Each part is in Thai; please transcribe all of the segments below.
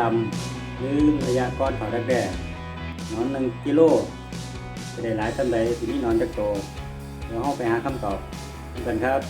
ลำหรือระยะก้อนเขาดักแด่นอนหนึ่งกิโลจะได้หลายตันใดที่นี่นอนจะโตเดี๋ยวเราไปหาคำตอบกันครับ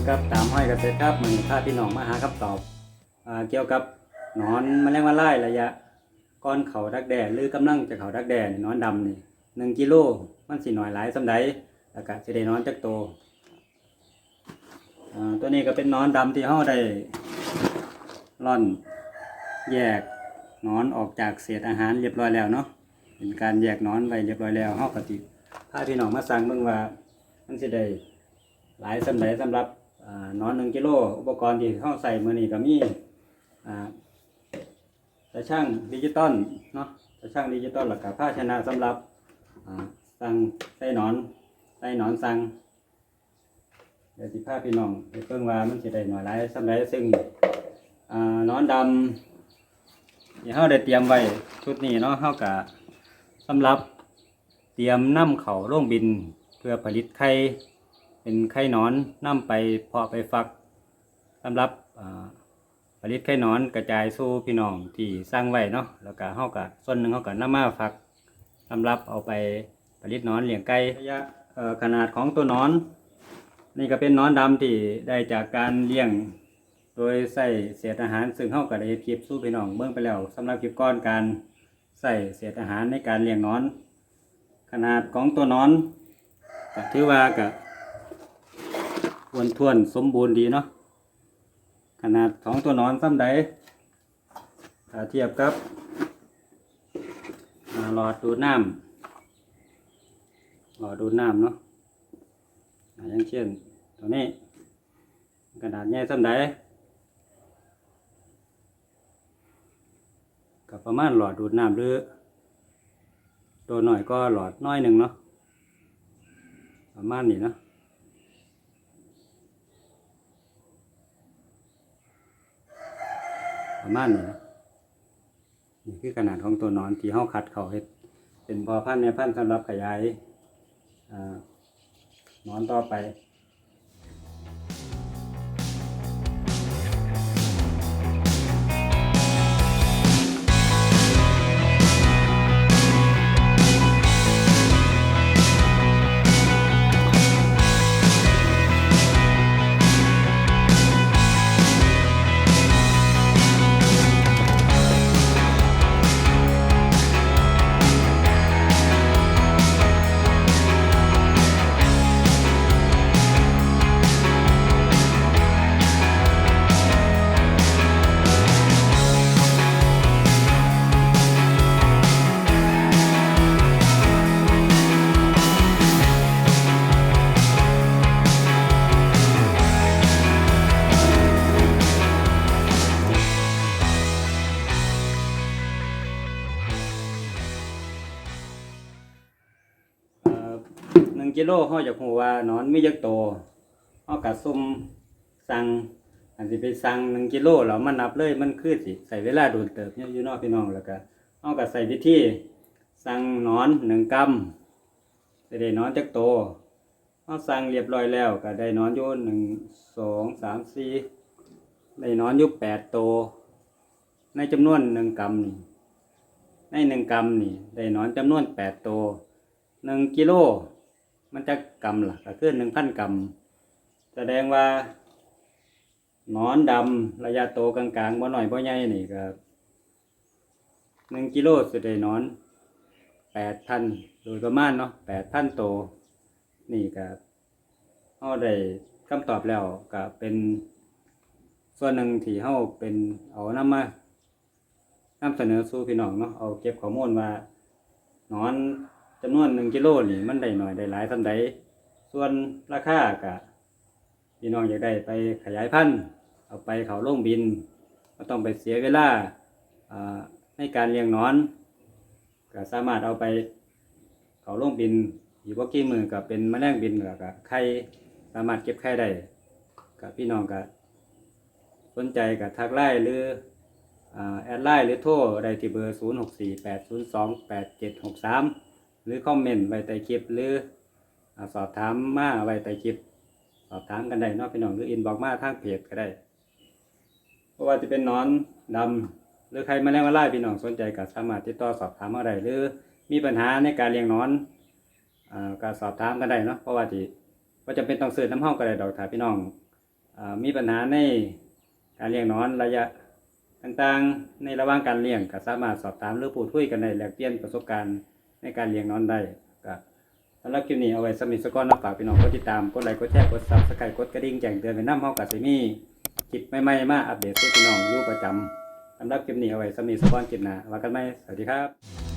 อยู่กับตามห้อยเกษตรครับมันพาพี่น้องมาหาคำตอบอเกี่ยวกับนอนมแมลงวันไล่ระยะก้อนเขาดักแด่หรือกำลังจะเขาดักแด่นอนดำนี่หนึ่งกิโลมันสิหน่อยหลายสำใดแล้วก็จะได้นอนจักโตอ่าตัวนี้ก็เป็นนอนดำที่เฮาได้ร่อนแยกนอนออกจากเศษอาหารเรียบร้อยแล้วเนาะเป็นการแยกนอนไว้เรียบร้อยแล้วเฮาก็สิพาพี่น้องมาสั่งเบิ่งว่ามันสิได้หลายสำหรับสำหรับ นอนหนึ่งกิโล อุปกรณ์ที่เข้าใส่มือนี่ก็มีอ่าตะช่างดิจิตอลเนาะตะช่างดิจิตอลหลักกับภาชนะสำหรับสั่งใส่หนอนใส่หนอนสั่งเดี๋ยวสิพาพี่น้องเพิ่งว่ามันสิได้หน่อยหลายสำหรับซึ่งอนอนดำที่เฮาได้เตรียมไว้ชุดนี้เนาะเฮากะสำหรับเตรียมนํเข้าโรงบินเพื่อผลิตไข่ เป็นไข่หนอนนํไปเพาะไปฟักสำหรับผลิตไข่หนอนกระจายสู่พี่น้องที่สร้างไว้เนาะแล้วก็เฮาก็ส่วนหนึ่งเฮาก็นำมาฟักสำหรับเอาไปผลิตนอนเลี้ยงไก่ระยะขนาดของตัวนอน นี่ก็เป็นนอนดำที่ได้จากการเลี้ยงโดยใส่เศษอาหาร ซึ่งเฮาก็ได้เฮ็ดคลิปสู่พี่น้องเบิ่งไปแล้วสำหรับคลิปก้อนการใส่เศษอาหารในการเลี้ยงนอน ขนาดของตัวนอนก็ถือว่าก็อ้ วนทวนสมบูรณ์ดีเนาะขนาดของตัวนอนซ้ำใดถ้าเทียบกับหลอดดูดน้ำหลอดดูดน้ำเนาะอย่างเช่นตัวนี้ขนาดใหญ่ซ้ำใดก็ประมาณหลอดดูดน้ำหรือ ตัวหน่อยก็หลอดน้อยหนึ่งเนาะประมาณนี้เนาะ ประมาณนี้นะนี่คือขนาดของตัวนอนที่ห้าคัดเขาเห็ดเป็นพอพันธุ์ในพันธุ์สำหรับขยายนอนต่อไป งกิโลเขาอยากหูว่านอนไมีจักโตเขากัซุ่มสั่งอันที่ไปสั่งหนึ่งกิโลแล้วมันนับเลยมันคือสิใส่เวลาดนเติบเนี่ยอยู่นอกพี่น้องแล้วก็เขาก็ใส่วิธีสั่งนอนหนึ่งกำจะได้นอนจักโตเขาสั่งเรียบร้อยแล้วก็ได้นอนอยู่หนึ่งสองสามสี่ได้นอนอยู่แปดโต ในจำนวนหนึ่งกำนี่ในหนึ่งกำนี่ได้นอนจำนวนแปดโตหนึ่งกิโล มันจะกรัมล่ะก็คือหนึ่งพันกรัมแสดงว่านอนดำระยะโตกลางๆบ่หน่อยบ่ใหญ่นี่ก็หนึ่งกิโลสุดได้นอนแปดพันโดยประมาณเนาะแปดพันโต นี่ก็เฮาได้คำตอบแล้วก็เป็นส่วนหนึ่งที่เฮาเป็นเอานำมานำเสนอสู่พี่น้องเนาะเอาเก็บข้อมูลว่านอน จำนวนหนึ่งกิโลนี่มันได้หน่อยได้หลายทำใดส่วนราคากะพี่น้องอยากได้ไปขยายพันธุ์เอาไปเขาโรงบินก็ต้องไปเสียเวลาอ่าในการเลี้ยงนอนก็สามารถเอาไปเขาล่งบินอยู่บ่กี่มือก็เป็นแมลงบินแล้วก็ไข่สามารถเก็บไข่ได้ก็พี่น้องก็สนใจก็ทักไลน์หรืออ่าแอดไลน์หรือโทรได้ที่เบอร์ 0648028763ห รือคอมเมนต์ไว้ใต้คลิปหรือสอบถามมาไว้ใต้คลิป สอบถามกันได้นาะพี่น้องหรืออินบอกมาทางเพจก็ได้เพราะว่าจะเป็นนอนดำหรือใครมาแล้งมาไล่พี่น้องสนใจก็สามารถติดต่อสอบถามมาได้หรือมีปัญหาในการเลี้ยงนอนอ่าก็สอบถามกันได้เนาะเพราะว่าที่ว่าจะเป็นต้องซื้อน้ำห้องก็ได้ดอกถ้าพี่น้องอมีปัญหาในการเลี้ยงนอนระยะต่างๆ ในระหว่างการเลี้ยงก็สามารถสอบถามหรือพูดคุยกันได้แลกเปลี่ยนประสบการณ์ ในการเลี้ยงนอนได้ก็สำหรับคลิปนี้เอาไว้สมิสก้อนนะฝากพี่น้องกดติดตามกดไลค์กดแชร์กดซับสไครต์กดกระดิ่งแจ้งเตือนไปน้ำเฮากับซิมีคลิปใหม่ๆมาอัปเดตให้พี่น้องอยู่ประจำสำหรับคลิปนี้เอาไว้สมิสก้อนคลิปหน้าว่ากันไหมสวัสดีครับ